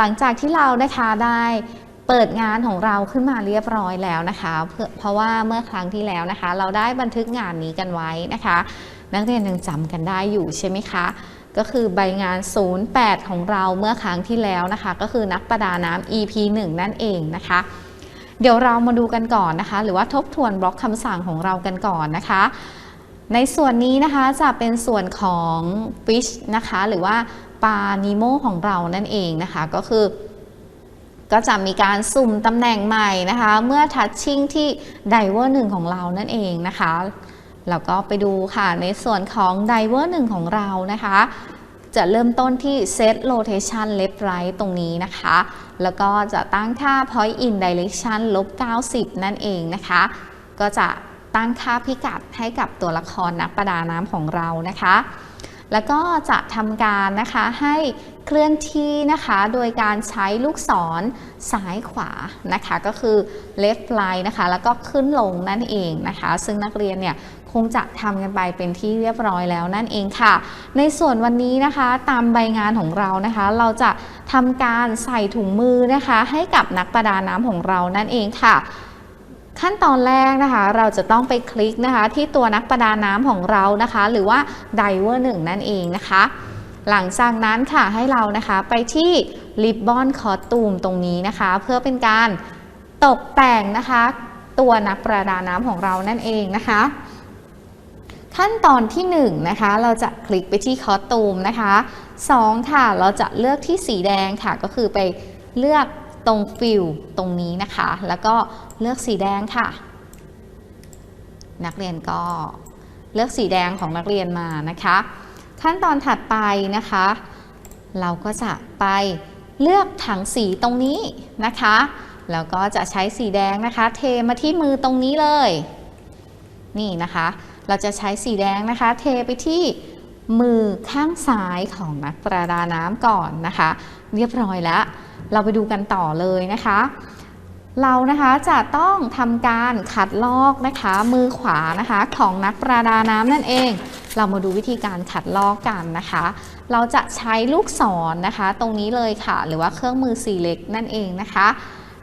หลังจากที่เรานะคะได้เปิดงานของเราขึ้นมาเรียบร้อยแล้วนะคะเพื่อเพราะว่าเมื่อครั้งที่แล้วนะคะ เราได้บันทึกงานนี้กันไว้นะคะ นักเรียนยังจำกันได้อยู่ใช่ไหมคะก็คือใบงาน 08 ของเราเมื่อครั้งที่แล้วนะคะ ก็คือนักประดาน้ำ EP 1 นั่นเองนะคะ เดี๋ยวเรามาดูกันก่อนนะคะ หรือว่าทบทวนบล็อกคำสั่งของเรากันก่อนนะคะ ในส่วนนี้นะคะจะเป็นส่วนของ fish นะคะ หรือว่าปลานิโมของเรานั่นเองนะคะ ก็คือ ก็จะมีการสุ่มตำแหน่งใหม่นะคะ เมื่อทัชชิ่งที่ไดเวอร์หนึ่งของเรานั่นเองนะคะแล้วก็ไปดูค่ะในส่วนของไดเวอร์หนึ่งของเรานะคะ จะเริ่มต้นที่ set rotation left right ตรงนี้นะคะ แล้วก็จะตั้งค่า point in direction ลบ 90 นั่นเองนะคะ ก็จะตั้งค่าพิกัดให้กับตัวละครนักประดาน้ำของเรานะคะ แล้วก็จะทำการนะคะให้เคลื่อนที่นะคะโดยการใช้ลูกศรซ้ายขวานะคะก็คือ left right นะคะแล้วก็ขึ้นลงนั่นเองนะคะ ซึ่งนักเรียนเนี่ยคงจะทำกันไปเป็นที่เรียบร้อยแล้วนั่นเองค่ะ ในส่วนวันนี้นะคะตามใบงานของเรานะคะ เราจะทำการใส่ถุงมือนะคะ ให้กับนักประดาน้ำของเรานั่นเองค่ะ ขั้นตอนแรกนะคะ เราจะต้องไปคลิกนะคะ ที่ตัวนักประดาน้ำของเรานะคะ หรือว่าไดเวอร์หนึ่งนั่นเองนะคะ หลังจากนั้นค่ะให้เรานะคะไปที่ริบบอนคอตูมตรงนี้นะคะ เพื่อเป็นการตกแต่งนะคะ ตัวนักประดาน้ำของเรานั่นเองนะคะ ขั้นตอนที่1นงนะคะ เราจะคลิกไปที่คอตูมนะคะ 2 ค่ะ เราจะเลือกที่สีแดงค่ะก็คือไปเลือก ตรงฟิลตรงนี้นะคะ แล้วก็เลือกสีแดงค่ะ นักเรียนก็เลือกสีแดงของนักเรียนมานะคะ ขั้นตอนถัดไปนะคะ เราก็จะไปเลือกถังสีตรงนี้นะคะ แล้วก็จะใช้สีแดงนะคะ เทมาที่มือตรงนี้เลย นี่นะคะ เราจะใช้สีแดงนะคะ เทไปที่มือข้างซ้ายของนักประดาน้ำก่อนนะคะ เรียบร้อยแล้ว เราไปดูกันต่อเลยนะคะ เรานะคะจะต้องทำการขัดลอกนะคะมือขวานะคะของนักประดาน้ำนั่นเอง เรามาดูวิธีการขัดลอกกันนะคะ เราจะใช้ลูกศรนนะคะ ตรงนี้เลยค่ะ หรือว่าเครื่องมือสีเล็กนั่นเองนะคะ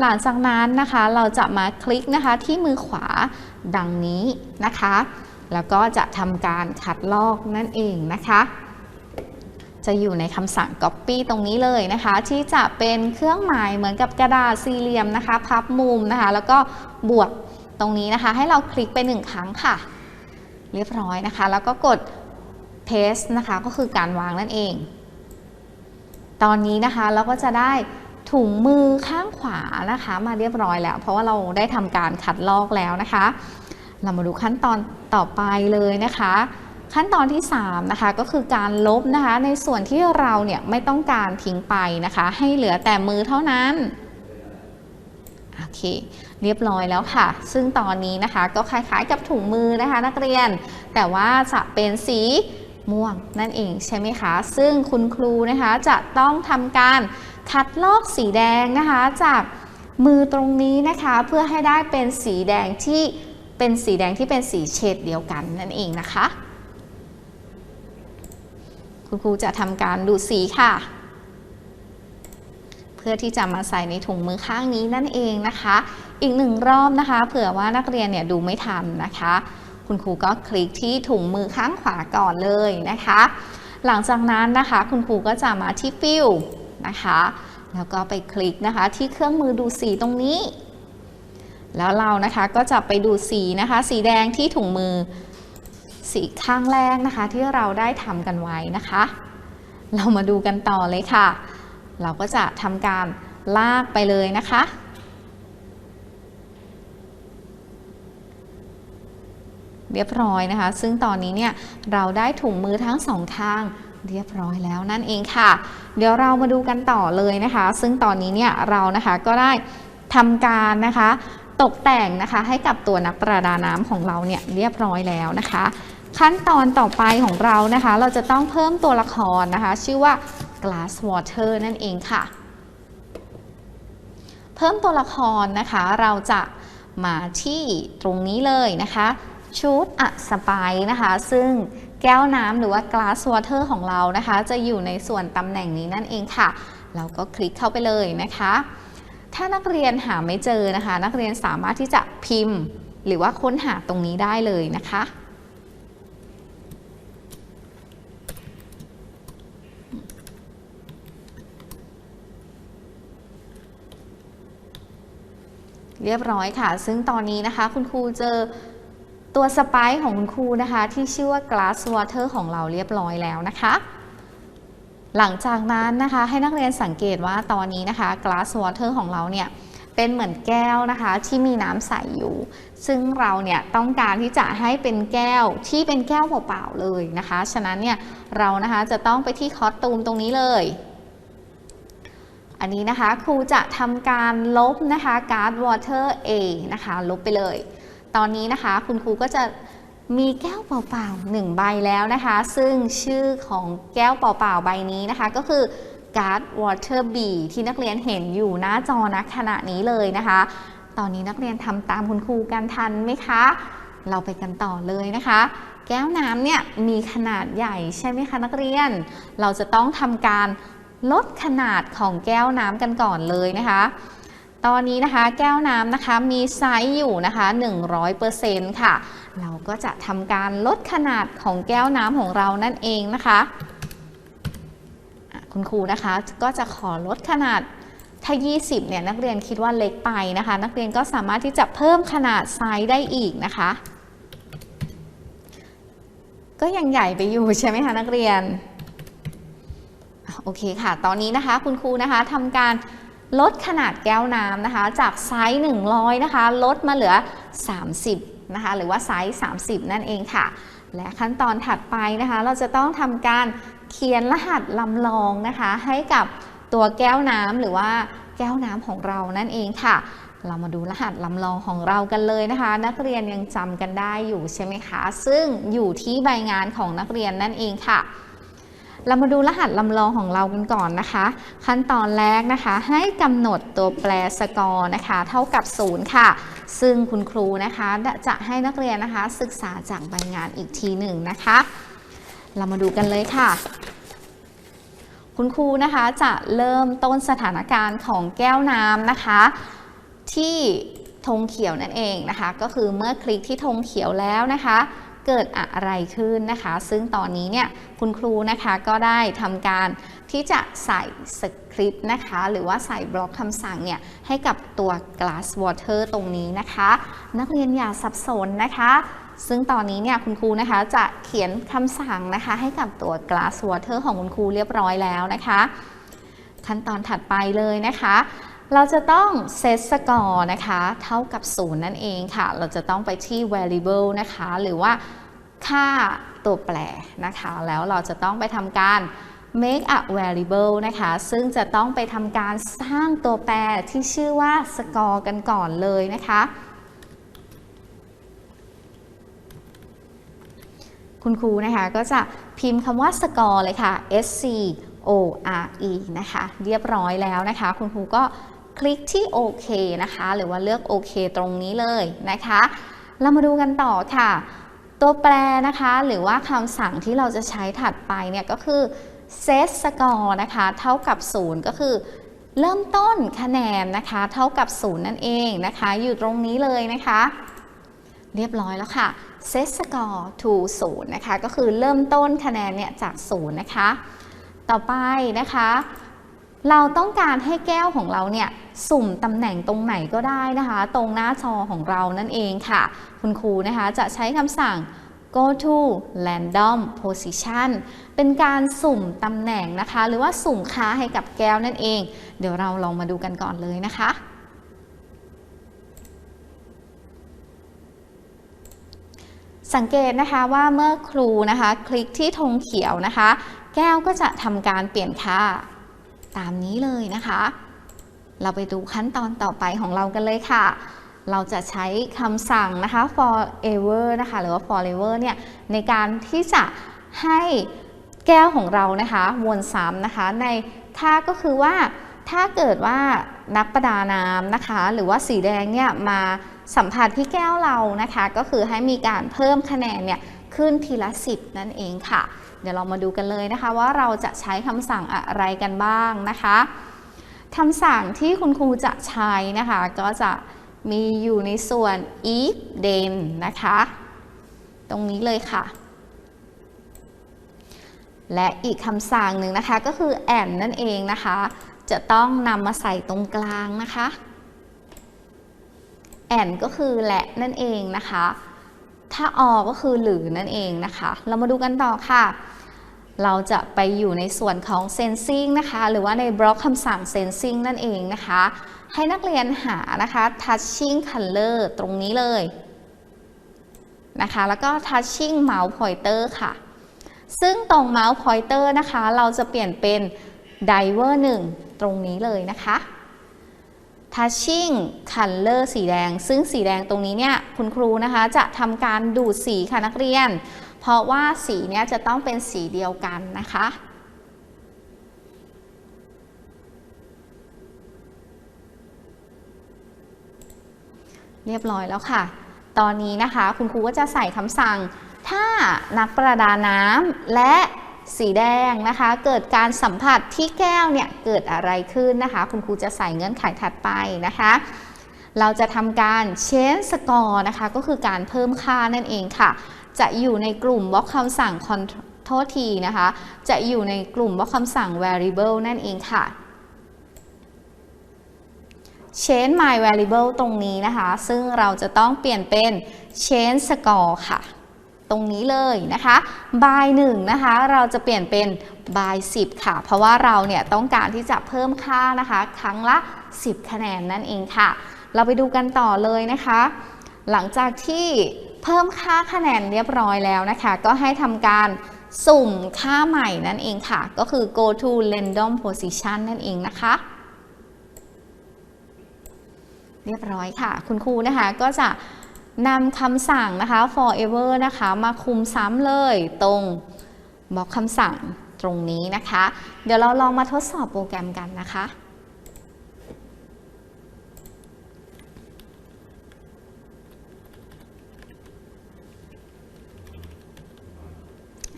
หลังจากนั้นนะคะเราจะมาคลิกนะคะที่มือขวาดังนี้นะคะ แล้วก็จะทำการขัดลอกนั่นเองนะคะ จะอยู่ในคำสั่ง Copy ตรงนี้เลยนะคะ ที่จะเป็นเครื่องหมายเหมือนกับกระดาษสี่เหลี่ยมนะคะ พับมุมนะคะ แล้วก็บวกตรงนี้นะคะ ให้เราคลิกไปหนึ่งครั้งค่ะ เรียบร้อยนะคะ แล้วก็กด paste นะคะก็คือการวางนั่นเอง ตอนนี้นะคะเราก็จะได้ถุงมือข้างขวานะคะ มาเรียบร้อยแล้ว เพราะว่าเราได้ทำการขัดลอกแล้วนะคะ เรามาดูขั้นตอนต่อไปเลยนะคะ ขั้นตอนที่3นะคะก็คือการลบนะคะในส่วนที่เราเนี่ยไม่ต้องการทิ้งไปนะคะ ให้เหลือแต่มือเท่านั้นโอเคเรียบร้อยแล้วค่ะ ซึ่งตอนนี้นะคะก็คล้ายๆกับถุงมือนะคะ นักเรียน แต่ว่าจะเป็นสีม่วงนั่นเองใช่ไหมคะ ซึ่งคุณครูนะคะจะต้องทำการคัดลอกสีแดงนะคะ จากมือตรงนี้นะคะ เพื่อให้ได้เป็นสีแดงที่เป็นสีแดงที่เป็นสีเฉดเดียวกันนั่นเองนะคะ คุณครูจะทำการดูดสีค่ะ เพื่อที่จะมาใส่ในถุงมือข้างนี้นั่นเองนะคะ อีกหนึ่งรอบนะคะ เผื่อว่านักเรียนเนี่ยดูไม่ทันนะคะ คุณครูก็คลิกที่ถุงมือข้างขวาก่อนเลยนะคะ หลังจากนั้นนะคะคุณครูก็จะมาที่ฟิลนะคะแล้วก็ไปคลิกนะคะที่เครื่องมือดูสีตรงนี้ แล้วเรานะคะก็จะไปดูสีนะคะ สีแดงที่ถุงมือ สีข้างแรกนะคะที่เราได้ทำกันไว้นะคะ เรามาดูกันต่อเลยค่ะ เราก็จะทำการลากไปเลยนะคะ เรียบร้อยนะคะ ซึ่งตอนนี้เนี่ยเราได้ถุงมือทั้งสองข้างเรียบร้อยแล้วนั่นเองค่ะ เดี๋ยวเรามาดูกันต่อเลยนะคะ ซึ่งตอนนี้เนี่ยเรานะคะก็ได้ทำการนะคะ ตกแต่งนะคะให้กับตัวนักประดาน้ำของเราเนี่ยเรียบร้อยแล้วนะคะ ขั้นตอนต่อไปของเรานะคะ เราจะต้องเพิ่มตัวละครนะคะ ชื่อว่า glass water นั่นเองค่ะ เพิ่มตัวละครนะคะเราจะมาที่ตรงนี้เลยนะคะชุดอะสไปนะคะ ซึ่งแก้วน้ำหรือว่า glass water ของเรานะคะ จะอยู่ในส่วนตำแหน่งนี้นั่นเองค่ะ เราก็คลิกเข้าไปเลยนะคะ ถ้านักเรียนหาไม่เจอนะคะ นักเรียนสามารถที่จะพิมพ์ หรือว่าค้นหาตรงนี้ได้เลยนะคะ เรียบร้อยค่ะ ซึ่งตอนนี้นะคะคุณครูเจอตัวสไปซ์ของคุณครูนะคะ ที่ชื่อว่า glass water ของเราเรียบร้อยแล้วนะคะ หลังจากนั้นนะคะให้นักเรียนสังเกตว่าตอนนี้นะคะ glass water ของเราเนี่ยเป็นเหมือนแก้วนะคะที่มีน้ำใสอยู่ ซึ่งเราเนี่ยต้องการที่จะให้เป็นแก้วที่เป็นแก้วเปล่าๆเลยนะคะ ฉะนั้นเนี่ยเรานะคะจะต้องไปที่คอสตูมตรงนี้เลย อันนี้นะคะครูจะทำการลบนะคะ guard water A นะคะลบไปเลย ตอนนี้นะคะคุณครูก็จะมีแก้วเปล่าๆหนึ่งใบแล้วนะคะ ซึ่งชื่อของแก้วเปล่าๆใบนี้นะคะก็คือ guard water B ที่นักเรียนเห็นอยู่หน้าจอณขณะนี้เลยนะคะ ตอนนี้นักเรียนทำตามคุณครูกันทันไหมคะ เราไปกันต่อเลยนะคะแก้วน้ำเนี่ยมีขนาดใหญ่ใช่ไหมคะนักเรียน เราจะต้องทำการ ลดขนาดของแก้วน้ำกันก่อนเลยนะคะ ตอนนี้นะคะแก้วน้ำนะคะมีไซส์อยู่นะคะ 100%ค่ะ เราก็จะทำการลดขนาดของแก้วน้ำของเรานั่นเองนะคะคุณครูนะคะก็จะขอลดขนาดถ้า 20 เนี่ยนักเรียนคิดว่าเล็กไปนะคะ นักเรียนก็สามารถที่จะเพิ่มขนาดไซส์ได้อีกนะคะ ก็ยังใหญ่ไปอยู่ใช่ไหมคะนักเรียน โอเคค่ะ ตอนนี้นะคะคุณครูนะคะทำการลดขนาดแก้วน้ำนะคะ จากไซส์ 100 นะคะ ลดมาเหลือ 30 นะคะ หรือว่าไซส์ 30 นั่นเองค่ะ และขั้นตอนถัดไปนะคะ เราจะต้องทำการเขียนรหัสลำลองนะคะ ให้กับตัวแก้วน้ำหรือว่าแก้วน้ำของเรานั่นเองค่ะ เรามาดูรหัสลำลองของเรากันเลยนะคะ นักเรียนยังจำกันได้อยู่ใช่ไหมคะ ซึ่งอยู่ที่ใบงานของนักเรียนนั่นเองค่ะ เรามาดูรหัสลำลองของเรากันก่อนนะคะ ขั้นตอนแรกนะคะ ให้กำหนดตัวแปรสกอร์นะคะ เท่ากับ0ค่ะ ซึ่งคุณครูนะคะจะให้นักเรียนนะคะ ศึกษาจากใบงานอีกทีหนึ่งนะคะ เรามาดูกันเลยค่ะคุณครูนะคะจะเริ่มต้นสถานการณ์ของแก้วน้ำนะคะ ที่ธงเขียวนั่นเองนะคะ ก็คือเมื่อคลิกที่ธงเขียวแล้วนะคะ เกิดอะไรขึ้นนะคะ ซึ่งตอนนี้เนี่ยคุณครูนะคะก็ได้ทำการที่จะใส่สคริปต์นะคะ หรือว่าใส่บล็อกคำสั่งเนี่ยให้กับตัว glass water ตรงนี้นะคะ นักเรียนอย่าสับสนนะคะ ซึ่งตอนนี้เนี่ยคุณครูนะคะจะเขียนคำสั่งนะคะ ให้กับตัว glass water ของคุณครูเรียบร้อยแล้วนะคะ ขั้นตอนถัดไปเลยนะคะ เราจะต้องเซตสกอร์นะคะ เท่ากับ 0 นั่นเองค่ะ เราจะต้องไปที่ variable นะคะ หรือว่าค่าตัวแปรนะคะ แล้วเราจะต้องไปทำการ make a variable นะคะ ซึ่งจะต้องไปทำการสร้างตัวแปรที่ชื่อว่า score กันก่อนเลยนะคะ คุณครูนะคะก็จะพิมพ์คำว่า score เลยค่ะ S C O R E นะคะ เรียบร้อยแล้วนะคะ คุณครูก็คลิกที่โอเคนะคะ หรือว่าเลือกโอเคตรงนี้เลยนะคะ เรามาดูกันต่อค่ะ ตัวแปรนะคะ หรือว่าคำสั่งที่เราจะใช้ถัดไปเนี่ยก็คือ set score นะคะ เท่ากับ 0 ก็คือ เริ่มต้นคะแนนนะคะ เท่ากับ 0 นั่นเองนะคะ อยู่ตรงนี้เลยนะคะ เรียบร้อยแล้วค่ะ set score to 0นะคะ ก็คือเริ่มต้นคะแนนเนี่ยจาก 0 นะคะ ต่อไปนะคะ เราต้องการให้แก้วของเราเนี่ยสุ่มตำแหน่งตรงไหนก็ได้นะคะ ตรงหน้าจอของเรานั่นเองค่ะ คุณครูนะคะจะใช้คำสั่ง go to random position เป็นการสุ่มตำแหน่งนะคะ หรือว่าสุ่มค่าให้กับแก้วนั่นเอง เดี๋ยวเราลองมาดูกันก่อนเลยนะคะ สังเกตนะคะว่าเมื่อครูนะคะ คลิกที่ธงเขียวนะคะ แก้วก็จะทำการเปลี่ยนค่าตามนี้เลยนะคะ เราไปดูขั้นตอนต่อไปของเรากันเลยค่ะ เราจะใช้คำสั่งนะคะ forever นะคะหรือว่า forever เนี่ยในการที่จะให้แก้วของเรานะคะวนซ้ำนะคะในค่าก็คือว่าถ้าเกิดว่านักประดาน้ำนะคะ หรือว่าสีแดงเนี่ยมาสัมผัสที่แก้วเรานะคะ ก็คือให้มีการเพิ่มคะแนนเนี่ย ขึ้นทีละ 10 นั่นเองค่ะ เดี๋ยวเรามาดูกันเลยนะคะว่าเราจะใช้คำสั่งอะไรกันบ้างนะคะคำสั่งที่คุณครูจะใช้นะคะ ก็จะมีอยู่ในส่วน if then นะคะ ตรงนี้เลยค่ะ และอีกคำสั่งหนึ่งนะคะก็คือ and นั่นเองนะคะ จะต้องนำมาใส่ตรงกลางนะคะ and ก็คือและนั่นเองนะคะ ถ้า or ก็คือหรือนั่นเองนะคะ เรามาดูกันต่อค่ะ เราจะไปอยู่ในส่วนของ sensing นะคะ หรือว่าในบล็อกคำสั่ง sensing นั่นเองนะคะ ให้นักเรียนหานะคะ touching color ตรงนี้เลยนะคะ แล้วก็ touching mouse pointer ค่ะ ซึ่งตรง mouse pointer นะคะ เราจะเปลี่ยนเป็น diver 1 ตรงนี้เลยนะคะ touching color สีแดง ซึ่งสีแดงตรงนี้เนี่ยคุณครูนะคะจะทำการดูดสีค่ะนักเรียน เพราะว่าสีเนี้ยจะต้องเป็นสีเดียวกันนะคะเรียบร้อยแล้วค่ะ ตอนนี้นะคะคุณครูก็จะใส่คำสั่ง ถ้านักประดาน้ำและ สีแดงนะคะ เกิดการสัมผัสที่แก้วเนี่ยเกิดอะไรขึ้นนะคะ คุณครูจะใส่เงื่อนไขถัดไปนะคะ เราจะทำการ change score นะคะ ก็คือการเพิ่มค่านั่นเองค่ะ จะอยู่ในกลุ่มบล็อกคำสั่งคอนโทษทีนะคะ จะอยู่ในกลุ่มบล็อกคำสั่ง variable นั่นเองค่ะ change my variable ตรงนี้นะคะ ซึ่งเราจะต้องเปลี่ยนเป็น change score ค่ะ ตรงนี้เลยนะคะ by 1นะคะเราจะเปลี่ยนเป็น by 10 ค่ะ เพราะว่าเราเนี่ยต้องการที่จะเพิ่มค่านะคะ ครั้งละ 10 คะแนนนั่นเองค่ะ เราไปดูกันต่อเลยนะคะ หลังจากที่เพิ่มค่าคะแนนเรียบร้อยแล้วนะคะ ก็ให้ทำการสุ่มค่าใหม่นั่นเองค่ะ ก็คือ go to random position นั่นเองนะคะ เรียบร้อยค่ะ คุณครูนะคะก็จะ นำคำสั่งนะคะ forever นะคะมาคุมซ้ำเลยตรงบล็อกคำสั่งตรงนี้นะคะ เดี๋ยวเราลองมาทดสอบโปรแกรมกันนะคะ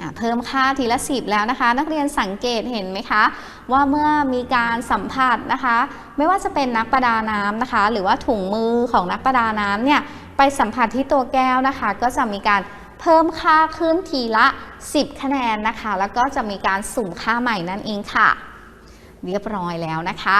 อะเพิ่มค่าทีละสิบแล้วนะคะ นักเรียนสังเกตเห็นไหมคะ ว่าเมื่อมีการสัมผัสนะคะ ไม่ว่าจะเป็นนักประดาน้ำนะคะ หรือว่าถุงมือของนักประดาน้ำเนี่ย ไปสัมผัสที่ตัวแก้วนะคะ ก็จะมีการเพิ่มค่าขึ้นทีละ 10 คะแนนนะคะ แล้วก็จะมีการสุ่มค่าใหม่นั่นเองค่ะ เรียบร้อยแล้วนะคะ